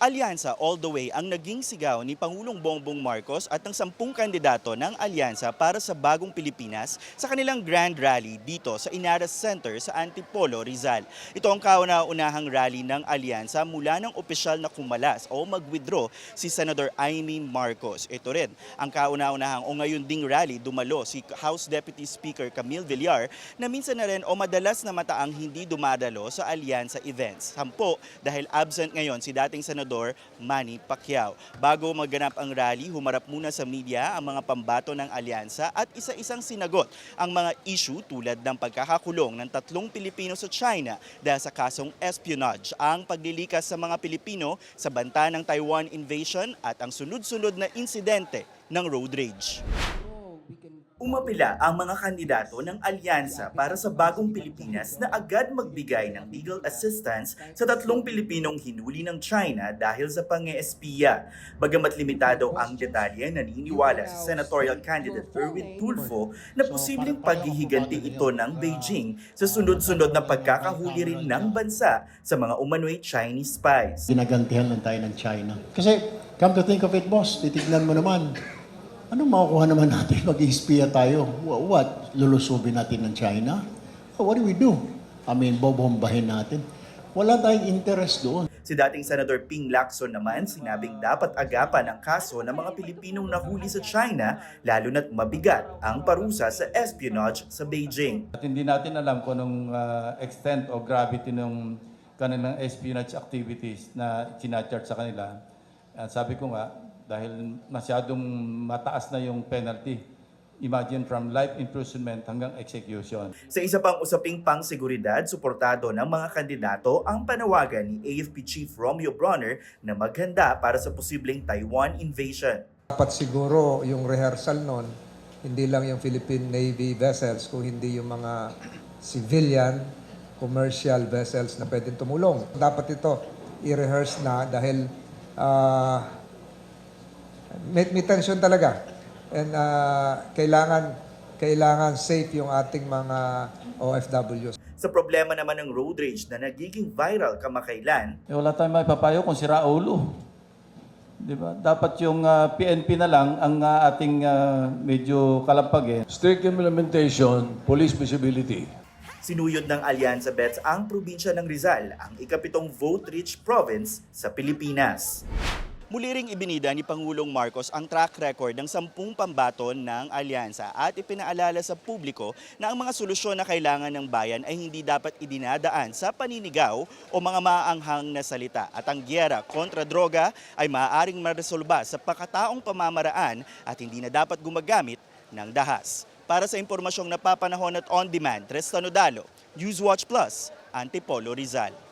Alyansa all the way ang naging sigaw ni Pangulong Bongbong Marcos at ng sampung kandidato ng Alyansa para sa bagong Pilipinas sa kanilang Grand Rally dito sa Inaras Center sa Antipolo, Rizal. Ito ang kauna-unahang rally ng Alyansa mula ng opisyal na kumalas o mag-withdraw si Senator Amy Marcos. Ito rin ang kauna-unahang o ngayon ding rally dumalo si House Deputy Speaker Camille Villar na minsan na rin o madalas na mataang hindi dumadalo sa Alyansa events. Sampo dahil absent ngayon si dating Senador Manny Pacquiao. Bago maganap ang rally, humarap muna sa media ang mga pambato ng alyansa at isa-isang sinagot ang mga issue tulad ng pagkakakulong ng tatlong Pilipino sa China dahil sa kasong espionage, ang paglilikas sa mga Pilipino sa banta ng Taiwan invasion at ang sunod-sunod na insidente ng road rage. Umapila ang mga kandidato ng alyansa para sa bagong Pilipinas na agad magbigay ng legal assistance sa tatlong Pilipinong hinuli ng China dahil sa pangeespiya. Bagamat limitado ang detalye, naniniwala si senatorial candidate Erwin Tulfo na posibleng paghihiganti ito ng Beijing sa sunod-sunod na pagkakahuli rin ng bansa sa mga umano'y Chinese spies. Ginagantihan lang tayo ng China. Kasi, come to think of it, boss, titignan mo naman, anong makukuha naman natin mag espiya tayo? Wha- What? Lulusubin natin ng China? What do we do? I mean, bobombahin natin. Wala tayong interest doon. Si dating Senator Ping Lacson naman sinabing dapat agapan ang kaso ng mga Pilipinong nahuli sa China lalo na't mabigat ang parusa sa espionage sa Beijing. At hindi natin alam kung anong ah, extent o gravity ng kanilang espionage activities na sinacharge sa kanila. At sabi ko nga, dahil masyadong mataas na yung penalty, imagine from life imprisonment hanggang execution. Sa isa pang usaping pangseguridad, suportado ng mga kandidato ang panawagan ni AFP Chief Romeo Bronner na maghanda para sa posibleng Taiwan invasion. Dapat siguro yung rehearsal nun, hindi lang yung Philippine Navy vessels, kung hindi yung mga civilian, commercial vessels na pwedeng tumulong. Dapat ito i-rehearse na dahil ah, may, may tension talaga. And ah, kailangan, kailangan safe yung ating mga OFWs. Sa problema naman ng road rage na nagiging viral kamakailan, Eh, wala tayong maipapayo kung sira ulo. Di ba? Dapat yung ah, PNP na lang ang ah, ating ah, medyo kalampagin. Strict implementation, police visibility. sinuyod ng Alyansa Bets ang probinsya ng Rizal, ang ikapitong vote-rich province sa Pilipinas. Muli ring ibinida ni Pangulong Marcos ang track record ng sampung pambaton ng alyansa at ipinaalala sa publiko na ang mga solusyon na kailangan ng bayan ay hindi dapat idinadaan sa paninigaw o mga maaanghang na salita at ang gyera kontra droga ay maaaring maresolba sa pakataong pamamaraan at hindi na dapat gumagamit ng dahas. Para sa impormasyong napapanahon at on-demand, Tristan Odalo, Newswatch Plus, Antipolo Rizal.